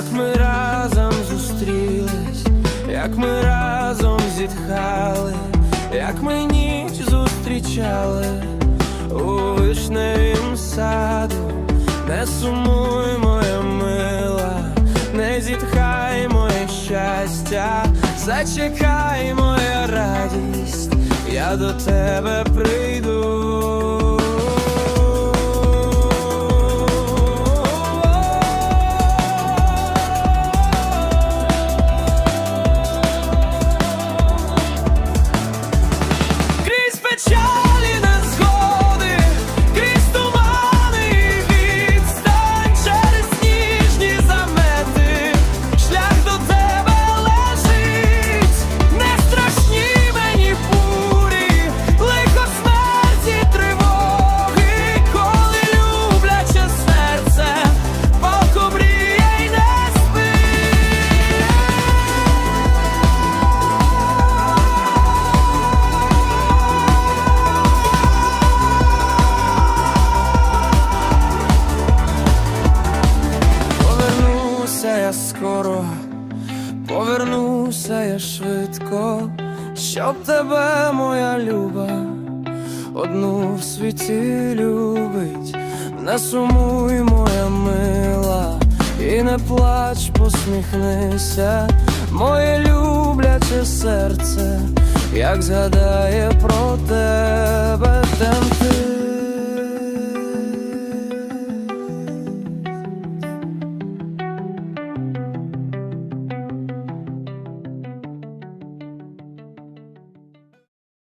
як ми разом зустрілись, як ми разом зітхали, як ми ніч зустрічали у вишневім саду, не сумуй, моя мила, не зітхай моє щастя, зачекай моя радість, я до тебе прийду. Скоро, повернуся я швидко, щоб тебе, моя люба, одну в світі любить, не сумуй, моя мила, і не плач, посміхнися, моє любляче серце, як згадає про тебе.